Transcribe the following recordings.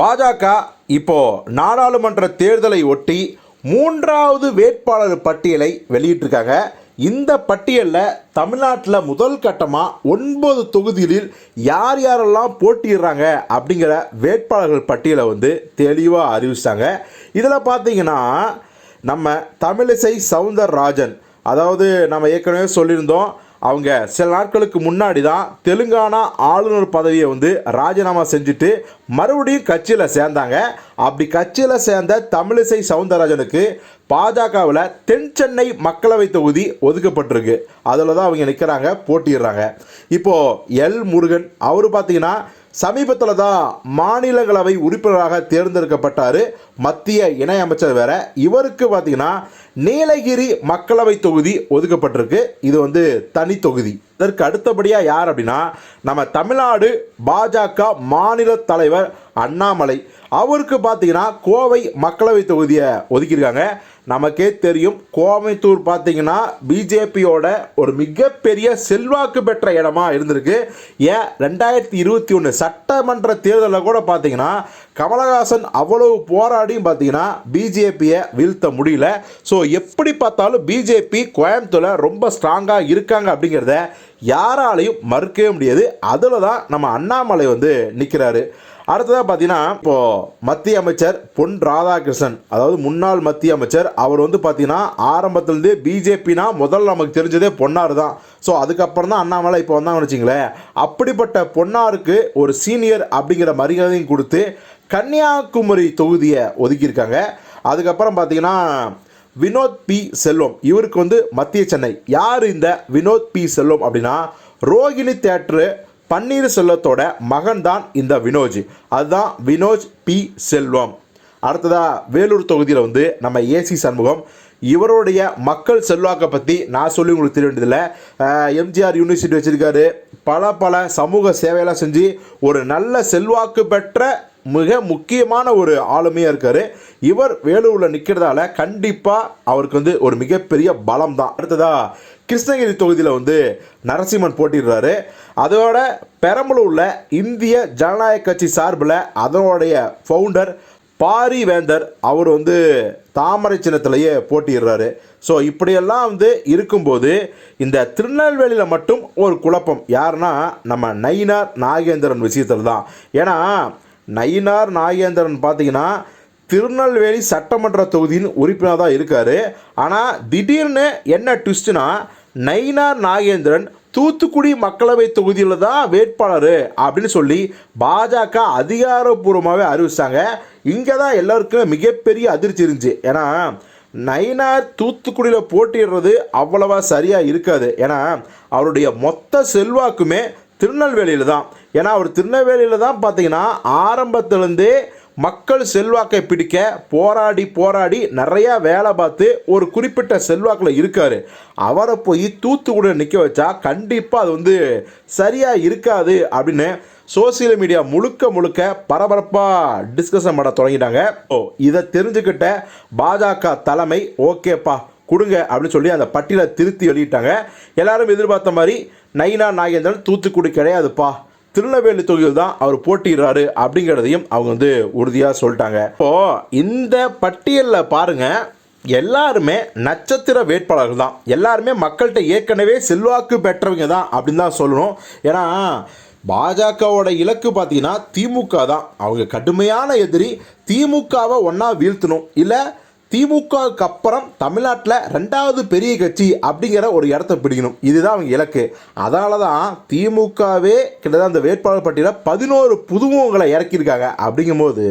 பாஜக இப்போ நாடாளுமன்ற தேர்தலை ஒட்டி மூன்றாவது வேட்பாளர் பட்டியலை வெளியிட்டிருக்காங்க. இந்த பட்டியலில் தமிழ்நாட்டில் முதல் கட்டமாக ஒன்பது தொகுதிகளில் யார் யாரெல்லாம் போட்டிடுறாங்க அப்படிங்கிற வேட்பாளர்கள் பட்டியலை வந்து தெளிவாக அறிவிச்சாங்க. இதில் பார்த்தீங்கன்னா நம்ம தமிழிசை சவுந்தரராஜன் அதாவது நம்ம ஏற்கனவே சொல்லியிருந்தோம் அவங்க சில நாட்களுக்கு முன்னாடி தான் தெலுங்கானா ஆளுநர் பதவியை வந்து ராஜினாமா செஞ்சுட்டு மறுபடியும் கட்சியில் சேர்ந்தாங்க. அப்படி கட்சியில் சேர்ந்த தமிழிசை சவுந்தரராஜனுக்கு பாஜகவில் தென் சென்னை மக்களவை தொகுதி ஒதுக்கப்பட்டிருக்கு. அதில் தான் அவங்க நிற்கிறாங்க போட்டிடுறாங்க இப்போது எல் முருகன் அவர் பார்த்தீங்கன்னா சமீபத்தில் தான் மாநிலங்களவை உறுப்பினராக தேர்ந்தெடுக்கப்பட்டார். மத்திய இணையமைச்சர் வேற. இவருக்கு பார்த்தீங்கன்னா நீலகிரி மக்களவை தொகுதி ஒதுக்கப்பட்டிருக்கு. இது வந்து தனி தொகுதி. இதற்கு அடுத்தபடியாக யார் அப்படின்னா நம்ம தமிழ்நாடு பாஜக மாநில தலைவர் அண்ணாமலை. அவருக்கு பார்த்தீங்கன்னா கோவை மக்களவை தொகுதியை ஒதுக்கியிருக்காங்க. நமக்கே தெரியும் கோயம்புத்தூர் பார்த்தீங்கன்னா பிஜேபியோட ஒரு மிகப்பெரிய செல்வாக்கு பெற்ற இடமா இருந்திருக்கு. ஏன் ரெண்டாயிரத்தி இருபத்தி ஒன்று சட்டமன்ற தேர்தலில் கூட பார்த்தீங்கன்னா கமலஹாசன் அவ்வளவு போராடியும் பார்த்தீங்கன்னா பிஜேபியை வீழ்த்த முடியல. ஸோ எப்படி பார்த்தாலும் பிஜேபி கோயம்புத்தூரில் ரொம்ப ஸ்ட்ராங்காக இருக்காங்க அப்படிங்கிறத யாராலையும் மறுக்கவே முடியாது. அதில் தான் நம்ம அண்ணாமலை வந்து நிற்கிறாரு அடுத்ததாக பார்த்தீங்கன்னா இப்போது மத்திய அமைச்சர் பொன் ராதாகிருஷ்ணன் அதாவது முன்னாள் மத்திய அமைச்சர் அவர் வந்து பார்த்தீங்கன்னா ஆரம்பத்துலேருந்தே பிஜேபினா முதல்ல நமக்கு தெரிஞ்சதே பொன்னார் தான். ஸோ அதுக்கப்புறம் தான் அண்ணாமலை இப்போ வந்தாங்கன்னு வச்சிங்களேன். அப்படிப்பட்ட பொன்னாருக்கு ஒரு சீனியர் அப்படிங்கிற மரியாதையும் கொடுத்து கன்னியாகுமரி தொகுதியை ஒதுக்கியிருக்காங்க. அதுக்கப்புறம் பார்த்தீங்கன்னா வினோத் பி. செல்வம். இவருக்கு வந்து மத்திய சென்னை. யார் இந்த வினோத் பி. செல்வம் அப்படின்னா ரோகிணி தேட்ரு பன்னீர்செல்வத்தோட மகன் தான் இந்த வினோஜ். அதுதான் வினோஜ் பி. செல்வம். அடுத்ததாக வேலூர் தொகுதியில் வந்து நம்ம ஏசி சண்முகம். இவருடைய மக்கள் செல்வாக்கை பற்றி நான் சொல்லி உங்களுக்கு தெரிய வேண்டியதில்லை. எம்ஜிஆர் யூனிவர்சிட்டி வச்சுருக்காரு. பல பல சமூக சேவையெல்லாம் செஞ்சு ஒரு நல்ல செல்வாக்கு பெற்ற மிக முக்கியமான ஒரு ஆளுமையாக இருக்கார். இவர் வேலூரில் நிற்கிறதால கண்டிப்பாக அவருக்கு வந்து ஒரு மிகப்பெரிய பலம் தான் அடுத்ததா கிருஷ்ணகிரி தொகுதியில் வந்து நரசிம்மன் போட்டிடுறாரு. அதோட பெரம்பலூரில் இந்திய ஜனநாயக கட்சி சார்பில் அதனுடைய ஃபவுண்டர் பாரி வேந்தர் அவர் வந்து தாமரை சின்னத்திலேயே போட்டிடுறாரு. ஸோ இப்படியெல்லாம் வந்து இருக்கும்போது இந்த திருநெல்வேலியில் மட்டும் ஒரு குழப்பம். யாருன்னா நம்ம நயினார் நாகேந்திரன் விஷயத்தில் தான் ஏன்னா நயினார் நாகேந்திரன் பார்த்தீங்கன்னா திருநெல்வேலி சட்டமன்ற தொகுதியின் உறுப்பினர் தான் இருக்கார். ஆனால் திடீர்னு என்ன ட்விஸ்ட்னா நயினார் நாகேந்திரன் தூத்துக்குடி மக்களவை தொகுதியில் தான் வேட்பாளர் அப்படின்னு சொல்லி பாஜக அதிகாரப்பூர்வமாகவே அறிவிச்சாங்க. இங்கே தான் எல்லாருக்கும் மிகப்பெரிய அதிர்ச்சி இருந்துச்சு. ஏன்னா நயினார் தூத்துக்குடியில் போட்டிடுறது அவ்வளவா சரியாக இருக்காது. ஏன்னா அவருடைய மொத்த செல்வாக்குமே திருநெல்வேலியில் தான். ஏன்னா அவர் திருநெல்வேலியில் தான் பார்த்தீங்கன்னா ஆரம்பத்திலேருந்தே மக்கள் செல்வாக்கை பிடிக்க போராடி போராடி நிறையா வேலை பார்த்து ஒரு குறிப்பிட்ட செல்வாக்கில் இருக்கார். அவரை போய் தூத்துக்குடியில் நிற்க வச்சா கண்டிப்பாக அது வந்து சரியாக இருக்காது அப்படின்னு சோசியல் மீடியா முழுக்க முழுக்க பரபரப்பாக டிஸ்கஷன் பண்ண தொடங்கிட்டாங்க. ஓ இதை தெரிஞ்சுக்கிட்ட பாஜக தலைமை ஓகேப்பா. கொடுங்க அப்படின்னு சொல்லி அந்த பட்டியலை திருத்தி வெளியிட்டாங்க. எல்லாரும் எதிர்பார்த்த மாதிரி நயினா நாகேந்திரன் தூத்துக்குடி கிடையாதுப்பா. திருநெல்வேலி தொகுதியில் தான் அவர் போட்டிடுறாரு அப்படிங்கிறதையும் அவங்க வந்து உறுதியாக சொல்லிட்டாங்க. இப்போ இந்த பட்டியலில் பாருங்க எல்லாருமே நட்சத்திர வேட்பாளர்கள் தான். எல்லாருமே மக்கள்கிட்ட ஏற்கனவே செல்வாக்கு பெற்றவங்க தான் அப்படின்னு தான் சொல்லணும். ஏன்னா பாஜகவோட இலக்கு பார்த்தீங்கன்னா திமுக தான். அவங்க கடுமையான எதிரி திமுகவை ஒன்றா வீழ்த்தணும். இல்லை திமுகவுக்கு அப்புறம் தமிழ்நாட்டில் ரெண்டாவது பெரிய கட்சி அப்படிங்கிற ஒரு இடத்த பிடிக்கணும். இதுதான் அவங்க இலக்கு. அதனால தான் திமுகவே கிட்டத்தட்ட அந்த வேட்பாளர் பட்டியலில் பதினோரு புதுமுகங்களை இறக்கியிருக்காங்க. அப்படிங்கும்போது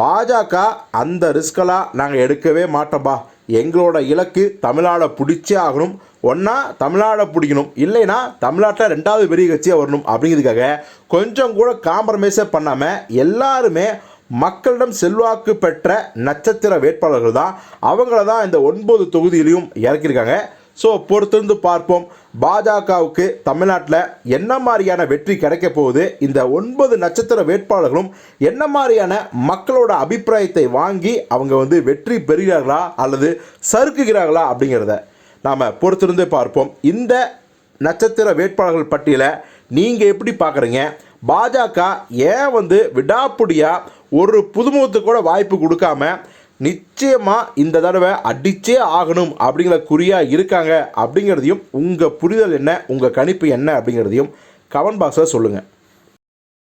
பாஜக அந்த ரிஸ்கெல்லாம் நாங்கள் எடுக்கவே மாட்டோம்பா. எங்களோட இலக்கு தமிழால் பிடிச்சே ஆகணும். ஒன்றா தமிழ்நாடை பிடிக்கணும். இல்லைன்னா தமிழ்நாட்டில் ரெண்டாவது பெரிய கட்சியாக வரணும் அப்படிங்கிறதுக்காக கொஞ்சம் கூட காம்ப்ரமைஸே பண்ணாமல் எல்லாருமே மக்களிடம் செல்வாக்கு பெற்ற நட்சத்திர வேட்பாளர்கள் தான். அவங்கள தான் இந்த ஒன்பது தொகுதியிலையும் இறக்கியிருக்காங்க. ஸோ பொறுத்திருந்து பார்ப்போம். பாஜகவுக்கு தமிழ்நாட்டில் என்ன மாதிரியான வெற்றி கிடைக்க போகுது? இந்த ஒன்பது நட்சத்திர வேட்பாளர்களும் என்ன மாதிரியான மக்களோட அபிப்பிராயத்தை வாங்கி அவங்க வந்து வெற்றி பெறுகிறார்களா? அல்லது சறுக்குகிறார்களா? அப்படிங்கிறத நாம் பொறுத்திருந்து பார்ப்போம். இந்த நட்சத்திர வேட்பாளர்கள் பட்டியலை நீங்கள் எப்படி பார்க்குறீங்க? பாஜக ஏன் வந்து விடாப்புடியாக ஒரு புதுமுகத்து கூட வாய்ப்பு கொடுக்காம நிச்சயமாக இந்த தடவை அடிச்சே ஆகணும் அப்படிங்கிற குறியாக இருக்காங்க அப்படிங்கிறதையும் உங்கள் புரிதல் என்ன உங்கள் கணிப்பு என்ன அப்படிங்கிறதையும் கமெண்ட் பாக்ஸில் சொல்லுங்கள்